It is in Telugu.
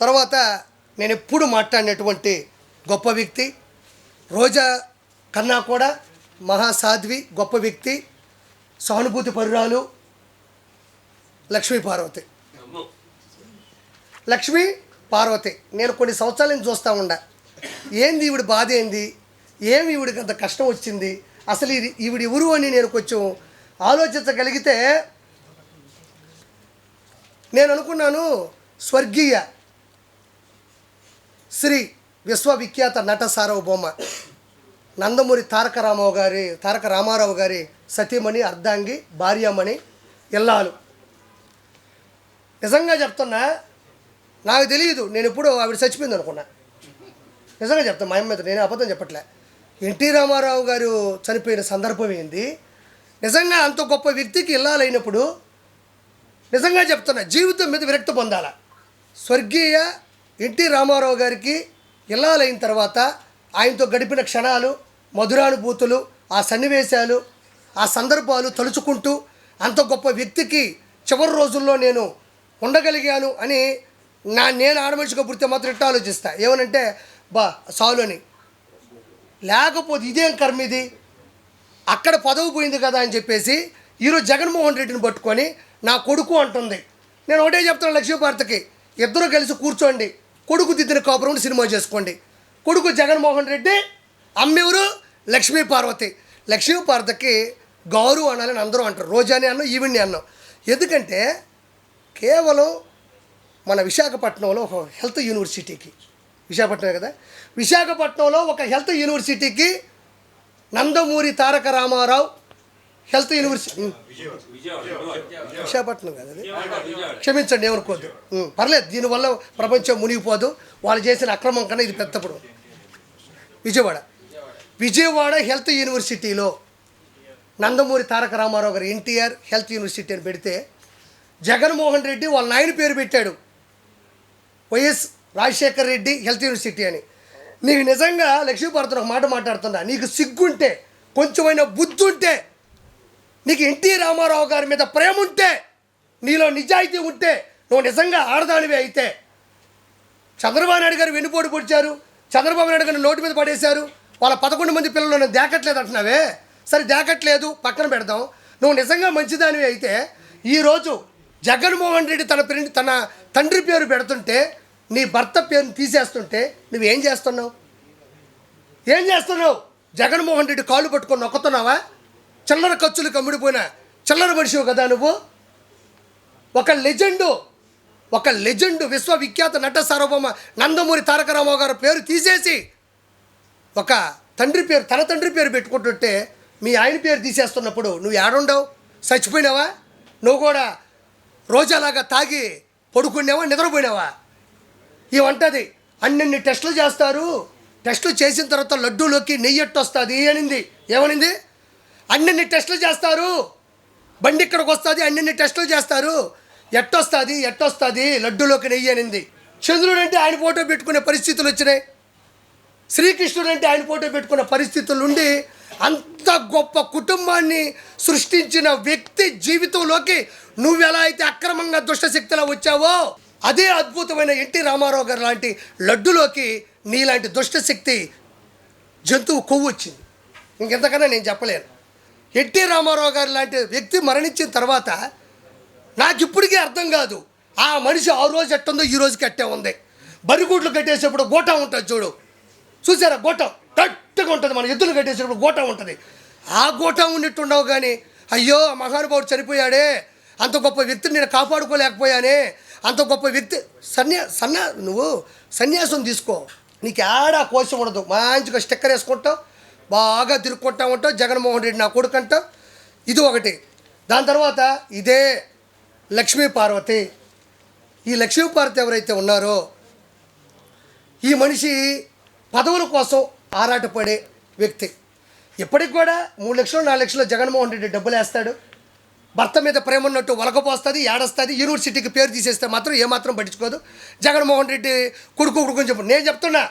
తర్వాత నేను ఎప్పుడు మాట్లాడినటువంటి గొప్ప వ్యక్తి రోజా కన్నా కూడా మహాసాధ్వి గొప్ప వ్యక్తి సానుభూతి పరురాలు లక్ష్మీ పార్వతి. లక్ష్మీ పార్వతి. నేను కొన్ని సంవత్సరాల నుంచి చూస్తూ ఉండా. ఏంది ఈవిడ బాధ ఏంది? ఏమి ఈవిడికి అంత కష్టం వచ్చింది? అసలు ఇది ఈవిడ ఎవరు అని నేను కొంచెం ఆలోచించగలిగితే నేను అనుకున్నాను స్వర్గీయ. శ్రీ విశ్వవిఖ్యాత నట సార్వభౌమ నందమూరి తారక రామారావు గారి తారక రామారావు గారి సతీమణి అర్ధాంగి భార్యమణి ఇల్లాలు. నిజంగా చెప్తున్నా నాకు తెలియదు నేను ఇప్పుడు ఆవిడ చచ్చిపోయింది అనుకున్నా. నిజంగా చెప్తాను మా అమ్మ మీద నేను అబద్ధం చెప్పట్లే. ఎన్టీ రామారావు గారు చనిపోయిన సందర్భం ఏంది? నిజంగా అంత గొప్ప వ్యక్తికి ఇల్లాలైనప్పుడు నిజంగా చెప్తున్నా జీవితం మీద విరక్తి పొందాల? స్వర్గీయ ఎన్టీ రామారావు గారికి ఇల్లాలైన తర్వాత ఆయనతో గడిపిన క్షణాలు మధురానుభూతులు ఆ సన్నివేశాలు ఆ సందర్భాలు తలుచుకుంటూ అంత గొప్ప వ్యక్తికి చివరి రోజుల్లో నేను ఉండగలిగాను అని నా నేను ఆడమనిషిగా పుడితే మాత్రం ఇట్లా ఆలోచిస్తా. ఏమనంటే బా సాలు అని. లేకపోతే ఇదేం కర్మ ఇది? అక్కడ పదవి పోయింది కదా అని చెప్పేసి ఈరోజు జగన్మోహన్ రెడ్డిని పట్టుకొని నా కొడుకు అంటుంది. నేను ఒకటే చెప్తాను లక్ష్మీభారతికి ఇద్దరు కలిసి కూర్చోండి. కొడుకు దిద్దిన కాపురం సినిమా చేసుకోండి. కొడుకు జగన్మోహన్ రెడ్డి అమ్మెవరు? లక్ష్మీ పార్వతి. లక్ష్మీ పార్వతికి గౌరవ అనాలని అందరూ అంటారు. రోజాని అన్నం ఈవిడ్ని అన్నం. ఎందుకంటే కేవలం మన విశాఖపట్నంలో ఒక హెల్త్ యూనివర్సిటీకి విశాఖపట్నం కదా? విశాఖపట్నంలో ఒక హెల్త్ యూనివర్సిటీకి నందమూరి తారక రామారావు హెల్త్ యూనివర్సిటీ. విశాఖపట్నం కదా అది? క్షమించండి ఏమనుకోద్దు పర్లేదు దీనివల్ల ప్రపంచం మునిగిపోదు. వాళ్ళు చేసిన అక్రమం కన్నా ఇది పెద్దప్పుడు విజయవాడ. విజయవాడ హెల్త్ యూనివర్సిటీలో నందమూరి తారక రామారావు గారు ఎన్టీఆర్ హెల్త్ యూనివర్సిటీ అని పెడితే జగన్మోహన్ రెడ్డి వాళ్ళ నాయన పేరు పెట్టాడు. YS Rajasekhar Reddy health university అని. నీకు నిజంగా లక్ష్మీభారతిని ఒక మాట మాట్లాడుతున్నా. నీకు సిగ్గుంటే కొంచెమైనా బుద్ధి ఉంటే నీకు ఎన్టీ రామారావు గారి మీద ప్రేమ ఉంటే నీలో నిజాయితీ ఉంటే నువ్వు నిజంగా ఆడదానివి అయితే. చంద్రబాబు నాయుడు గారు వెన్నుపోటు పొడిచారు చంద్రబాబు నాయుడు గారిని నోటి మీద పడేశారు వాళ్ళ పదకొండు మంది పిల్లలు నేను దేకట్లేదు అంటున్నావే? సరే దేకట్లేదు పక్కన పెడదాం. నువ్వు నిజంగా మంచిదానివి అయితే ఈరోజు జగన్మోహన్ రెడ్డి తన పేరు తన తండ్రి పేరు పెడుతుంటే నీ భర్త పేరుని తీసేస్తుంటే నువ్వేం చేస్తున్నావు? ఏం చేస్తున్నావు? జగన్మోహన్ రెడ్డి కాళ్ళు పట్టుకొని నొక్కుతున్నావా? చిల్లర ఖర్చులు కమ్ముడిపోయిన చిల్లర మనిషివు కదా నువ్వు? ఒక లెజెండు ఒక లెజెండు విశ్వవిఖ్యాత నట సార్వభౌమ నందమూరి తారక రామారావు గారి పేరు తీసేసి ఒక తండ్రి పేరు తన తండ్రి పేరు పెట్టుకుంటుంటే మీ ఆయన పేరు తీసేస్తున్నప్పుడు నువ్వు ఏడుండవు? చచ్చిపోయినావా? నువ్వు కూడా రోజాలాగా తాగి పడుకున్నావా? నిద్రపోయినావా? ఇవంటది అన్నన్ని టెస్టులు చేస్తారు. టెస్టులు చేసిన తర్వాత లడ్డూలోకి నెయ్యి ఎట్టు వస్తుంది అనింది. ఏమనింది? అన్నన్ని టెస్టులు చేస్తారు. బండి ఇక్కడికి వస్తుంది అన్నన్ని టెస్టులు చేస్తారు. ఎట్టొస్తుంది ఎట్టొస్తుంది లడ్డూలోకి నెయ్యి అనింది. చంద్రుడు అంటే ఆయన ఫోటో పెట్టుకునే పరిస్థితులు వచ్చినాయి. శ్రీకృష్ణుడు అంటే ఆయన ఫోటో పెట్టుకున్న పరిస్థితులు ఉండి అంత గొప్ప కుటుంబాన్ని సృష్టించిన వ్యక్తి జీవితంలోకి నువ్వు ఎలా అయితే అక్రమంగా దుష్టశక్తిలా వచ్చావో అదే అద్భుతమైన ఎన్టీ రామారావు గారు లాంటి లడ్డులోకి నీలాంటి దుష్టశక్తి జంతువు కొవ్వు వచ్చింది. ఇంకెంతకన్నా నేను చెప్పలేను. ఎన్టీ రామారావు గారు లాంటి వ్యక్తి మరణించిన తర్వాత నాకు ఇప్పటికీ అర్థం కాదు ఆ మనిషి ఆ రోజు ఎట్టుందో ఈ రోజుకి అట్టే ఉంది. బరిగూట్లు కట్టేసేప్పుడు గోటా ఉంటుంది చూడు. చూసారా గోటం? గట్టిగా ఉంటుంది మన ఎద్దులు కట్టేసేటప్పుడు గోటం ఉంటుంది. ఆ గోటం ఉన్నట్టు ఉండవు కానీ అయ్యో ఆ మహానుభావుడు చనిపోయాడే. అంత గొప్ప వ్యక్తిని నేను కాపాడుకోలేకపోయానే. అంత గొప్ప వ్యక్తి సన్యా సన్యా నువ్వు సన్యాసం తీసుకో. నీకు ఆడా కోశం ఉండదు. మంచిగా స్టిక్కర్ వేసుకుంటావు బాగా తిరుక్కుంటా ఉంటావు జగన్మోహన్ రెడ్డి నా కొడుకు ఇది ఒకటి. దాని తర్వాత ఇదే లక్ష్మీ పార్వతి. ఈ లక్ష్మీ పార్వతి ఎవరైతే ఉన్నారో ఈ మనిషి పదవుల కోసం ఆరాటపడే వ్యక్తి. ఇప్పటికి కూడా మూడు లక్షలు నాలుగు లక్షలు జగన్మోహన్ రెడ్డి డబ్బులు వేస్తాడు. భర్త మీద ప్రేమ ఉన్నట్టు వలకపోస్తుంది ఏడస్తుంది యూనివర్సిటీకి పేరు తీసేస్తే మాత్రం ఏమాత్రం పట్టించుకోదు. జగన్మోహన్ రెడ్డి కొడుకు కొడుకు చెప్పు. నేను చెప్తున్నా